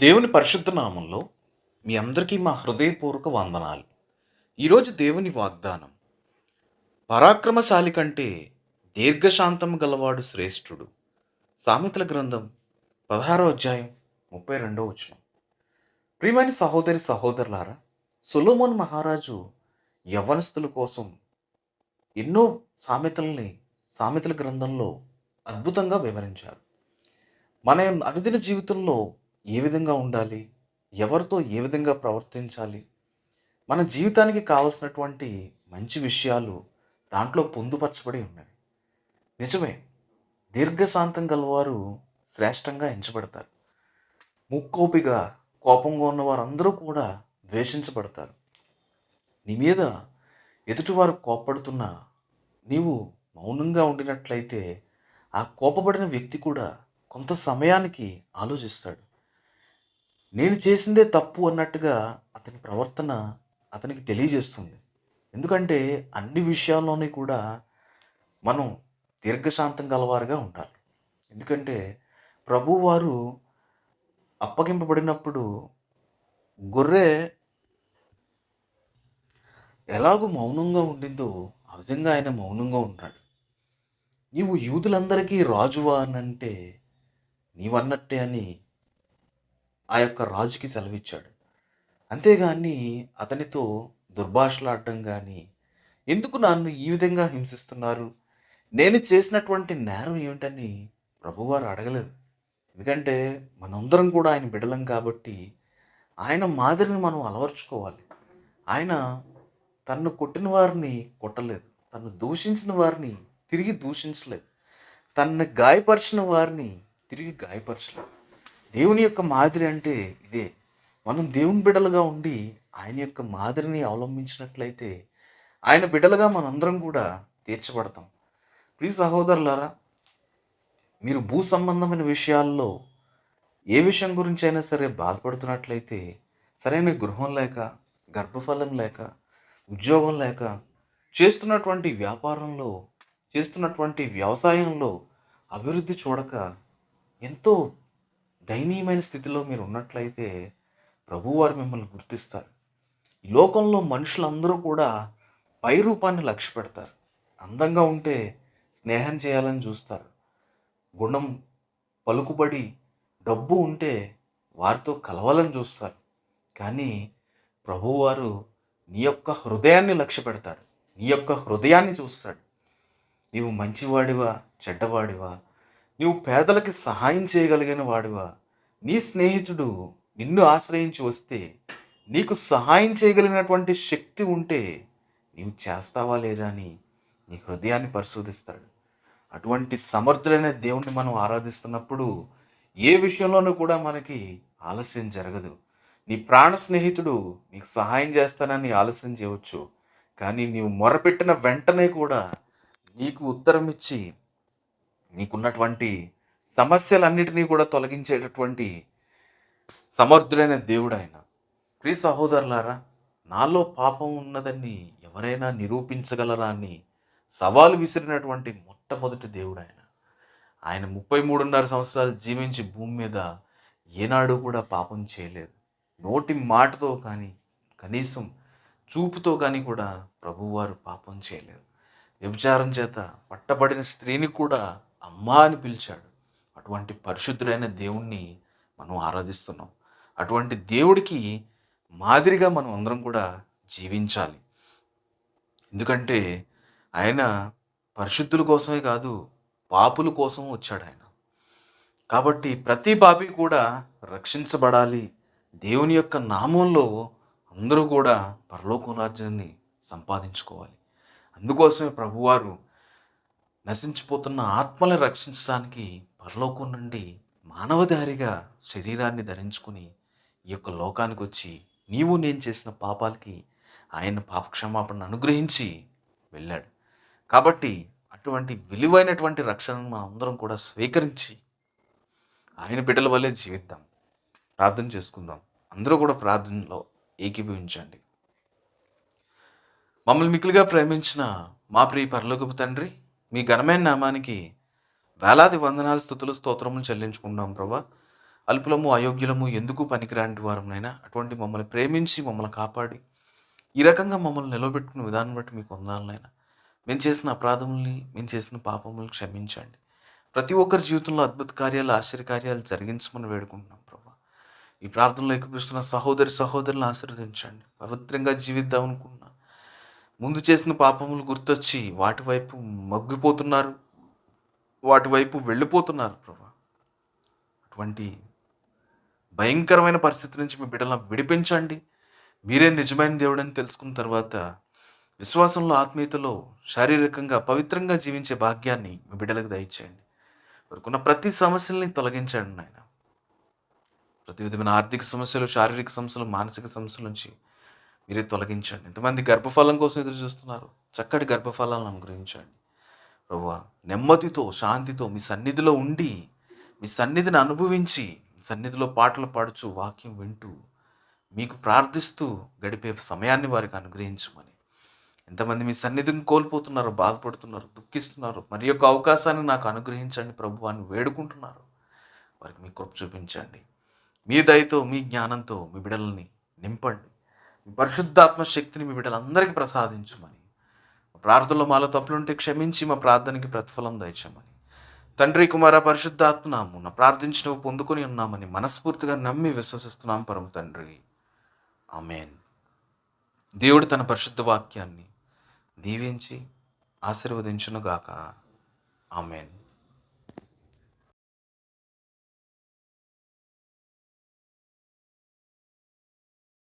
దేవుని పరిశుద్ధ నామంలో మీ అందరికీ మా హృదయపూర్వక వందనాలు. ఈరోజు దేవుని వాగ్దానం పరాక్రమశాలి కంటే దీర్ఘశాంతం గలవాడు శ్రేష్ఠుడు. సామెతల గ్రంథం పదహారో అధ్యాయం ముప్పై రెండో వచనం. ప్రియమైన సహోదరి సహోదరులారా సులోమోన్ మహారాజు యవ్వనస్తుల కోసం ఎన్నో సామెతల్ని సామెతల గ్రంథంలో అద్భుతంగా వివరించారు. మన అనుదిన జీవితంలో ఏ విధంగా ఉండాలి? ఎవరితో ఏ విధంగా ప్రవర్తించాలి? మన జీవితానికి కావలసినటువంటి మంచి విషయాలు దాంట్లో పొందుపరచబడి ఉన్నవి. నిజమే దీర్ఘశాంతం గలవారు శ్రేష్టంగా ఎంచబడతారు. ముక్కోపిగా కోపంగా ఉన్న వారందరూ కూడా ద్వేషించబడతారు. నీ మీద ఎదుటివారు కోపడుతున్నా నీవు మౌనంగా ఉండినట్లయితే ఆ కోపబడిన వ్యక్తి కూడా కొంత సమయానికి ఆలోచిస్తాడు. నేను చేసిందే తప్పు అన్నట్టుగా అతని ప్రవర్తన అతనికి తెలియజేస్తుంది. ఎందుకంటే అన్ని విషయాల్లోని కూడా మనం దీర్ఘశాంతం గలవారుగా ఉండాలి. ఎందుకంటే ప్రభువారు అప్పగింపబడినప్పుడు గొర్రె ఎలాగూ మౌనంగా ఉండిందో ఆ విధంగా ఆయన మౌనంగా ఉన్నాడు. నీవు యూదులందరికీ రాజువా అని అంటే నీవన్నట్టే అని ఆ యొక్క రాజుకి సెలవిచ్చాడు. అంతేగాని అతనితో దుర్భాషలాడడం కానీ ఎందుకు నన్ను ఈ విధంగా హింసిస్తున్నారు? నేను చేసినటువంటి నేరం ఏమిటని ప్రభువారు అడగలేదు. ఎందుకంటే మనందరం కూడా ఆయన బిడలం కాబట్టి ఆయన మాదిరిని మనం అలవర్చుకోవాలి. ఆయన తన్ను కొట్టిన వారిని కొట్టలేదు. తను దూషించిన వారిని తిరిగి దూషించలేదు. తన్ను గాయపరిచిన వారిని తిరిగి గాయపరచలేదు. దేవుని యొక్క మాదిరి అంటే ఇదే. మనం దేవుని బిడ్డలుగా ఉండి ఆయన యొక్క మాదిరిని అవలంబించినట్లయితే ఆయన బిడ్డలుగా మనందరం కూడా తీర్చబడతాం. ప్రియ సహోదరులారా మీరు భూ సంబంధమైన విషయాల్లో ఏ విషయం గురించి అయినా సరే బాధపడుతున్నట్లయితే సరైన గృహం లేక గర్భఫలం లేక ఉద్యోగం లేక చేస్తున్నటువంటి వ్యాపారంలో చేస్తున్నటువంటి వ్యవసాయంలో అభివృద్ధి చూడక ఎంతో దయనీయమైన స్థితిలో మీరు ఉన్నట్లయితే ప్రభువారు మిమ్మల్ని గుర్తిస్తారు. ఈ లోకంలో మనుషులందరూ కూడా పై రూపాన్ని లక్ష్య పెడతారు. అందంగా ఉంటే స్నేహం చేయాలని చూస్తారు. గుణం పలుకుబడి డబ్బు ఉంటే వారితో కలవాలని చూస్తారు. కానీ ప్రభువారు నీ యొక్క హృదయాన్ని లక్ష్య పెడతాడు. నీ యొక్క హృదయాన్ని చూస్తాడు. నీవు మంచివాడివా చెడ్డవాడివా నీవు పేదలకి సహాయం చేయగలిగిన వాడివా? నీ స్నేహితుడు నిన్ను ఆశ్రయించి వస్తే నీకు సహాయం చేయగలిగినటువంటి శక్తి ఉంటే నీవు చేస్తావా లేదా అని నీ హృదయాన్ని పరిశోధిస్తాడు. అటువంటి సమర్థులైన దేవుణ్ణి మనం ఆరాధిస్తున్నప్పుడు ఏ విషయంలోనూ కూడా మనకి ఆలస్యం జరగదు. నీ ప్రాణ స్నేహితుడు నీకు సహాయం చేస్తానని ఆలస్యం చేయవచ్చు. కానీ నీవు మొరపెట్టిన వెంటనే కూడా నీకు ఉత్తరం ఇచ్చి నీకున్నటువంటి సమస్యలన్నిటినీ కూడా తొలగించేటటువంటి సమర్థుడైన దేవుడు ఆయన ప్రియ సహోదరులారా నాలో పాపం ఉన్నదని ఎవరైనా నిరూపించగలరా అని సవాలు విసిరినటువంటి మొట్టమొదటి దేవుడు ఆయన ఆయన ముప్పై మూడున్నర సంవత్సరాలు జీవించి భూమి మీద ఏనాడు కూడా పాపం చేయలేదు. నోటి మాటతో కానీ కనీసం చూపుతో కానీ కూడా ప్రభువారు పాపం చేయలేదు. వ్యభిచారం చేత పట్టబడిన స్త్రీని కూడా అమ్మా అని పిలిచాడు. అటువంటి పరిశుద్ధుడైన దేవుణ్ణి మనం ఆరాధిస్తున్నాం. అటువంటి దేవుడికి మాదిరిగా మనం అందరం కూడా జీవించాలి. ఎందుకంటే ఆయన పరిశుద్ధుల కోసమే కాదు పాపుల కోసం వచ్చాడు ఆయన. కాబట్టి ప్రతి పాపి కూడా రక్షించబడాలి. దేవుని యొక్క నామంలో అందరూ కూడా పరలోకం రాజ్యాన్ని సంపాదించుకోవాలి. అందుకోసమే ప్రభువారు నశించిపోతున్న ఆత్మని రక్షించడానికి పరలోకం నుండి మానవదారిగా శరీరాన్ని ధరించుకుని ఈ యొక్క లోకానికి వచ్చి నీవు నేను చేసిన పాపాలకి ఆయన పాపక్షమాపణను అనుగ్రహించి వెళ్ళాడు. కాబట్టి అటువంటి విలువైనటువంటి రక్షణను మనం అందరం కూడా స్వీకరించి ఆయన బిడ్డల వల్లే జీవిద్దాం. ప్రార్థన చేసుకుందాం. అందరూ కూడా ప్రార్థనలో ఏకీభవించండి. మమ్మల్ని మిక్కులుగా ప్రేమించిన మా ప్రియ పరలోకపు తండ్రి మీ ఘనమైన నామానికి వేలాది వందనాలు స్థుతులు స్తోత్రములు చెల్లించుకుంటాం ప్రభా. అల్పులము అయోగ్యులము ఎందుకు పనికిరాని వారమునైనా అటువంటి మమ్మల్ని ప్రేమించి మమ్మల్ని కాపాడి ఈ రకంగా మమ్మల్ని నిలబెట్టుకున్న విధానం బట్టి మీకు వందనాలనైనా మేము చేసిన అపరాధముల్ని మేము చేసిన పాపములను క్షమించండి. ప్రతి ఒక్కరి జీవితంలో అద్భుత కార్యాలు ఆశ్చర్యకార్యాలు జరిగించమని వేడుకుంటున్నాం ప్రభా. ఈ ప్రార్థనలో ఎక్కిపిస్తున్న సహోదరి సహోదరులను ఆశీర్వదించండి. పవిత్రంగా జీవిద్దాం ముందు చేసిన పాపములు గుర్తొచ్చి వాటి వైపు మగ్గిపోతున్నారు. వాటి వైపు వెళ్ళిపోతున్నారు ప్రభా. అటువంటి భయంకరమైన పరిస్థితి నుంచి మీ బిడ్డలను విడిపించండి. మీరే నిజమైన దేవుడని తెలుసుకున్న తర్వాత విశ్వాసంలో ఆత్మీయతలో శారీరకంగా పవిత్రంగా జీవించే భాగ్యాన్ని మీ బిడ్డలకు దయచేయండి. వారికున్న ప్రతి సమస్యల్ని తొలగించండి నాయన. ప్రతి విధమైన ఆర్థిక సమస్యలు శారీరక సమస్యలు మానసిక సమస్యల నుంచి మీరే తొలగించండి. ఎంతమంది గర్భఫలం కోసం ఎదురు చూస్తున్నారు? చక్కటి గర్భఫలాలను అనుగ్రహించండి. ప్రభు నెమ్మదితో శాంతితో మీ సన్నిధిలో ఉండి మీ సన్నిధిని అనుభవించి సన్నిధిలో పాటలు పాడుచు వాక్యం వింటూ మీకు ప్రార్థిస్తూ గడిపే సమయాన్ని వారికి అనుగ్రహించమని. ఎంతమంది మీ సన్నిధిని కోల్పోతున్నారు బాధపడుతున్నారు దుఃఖిస్తున్నారు మరి యొక్క అవకాశాన్ని నాకు అనుగ్రహించండి ప్రభు అని వేడుకుంటున్నారు. వారికి మీ కృప చూపించండి. మీ దయతో మీ జ్ఞానంతో మీ బిడల్ని నింపండి. పరిశుద్ధాత్మ శక్తిని మీ బిడ్డలందరికీ ప్రసాదించమని. మా ప్రార్థనలో మాలో తప్పులుంటే క్షమించి మా ప్రార్థనకి ప్రతిఫలం దయచమని తండ్రి కుమార పరిశుద్ధాత్మ ప్రార్థించినవి పొందుకొని ఉన్నామని మనస్ఫూర్తిగా నమ్మి విశ్వసిస్తున్నాం పరమ తండ్రి. ఆమెన్. దేవుడు తన పరిశుద్ధ వాక్యాన్ని దీవించి ఆశీర్వదించునుగాక. ఆమెన్.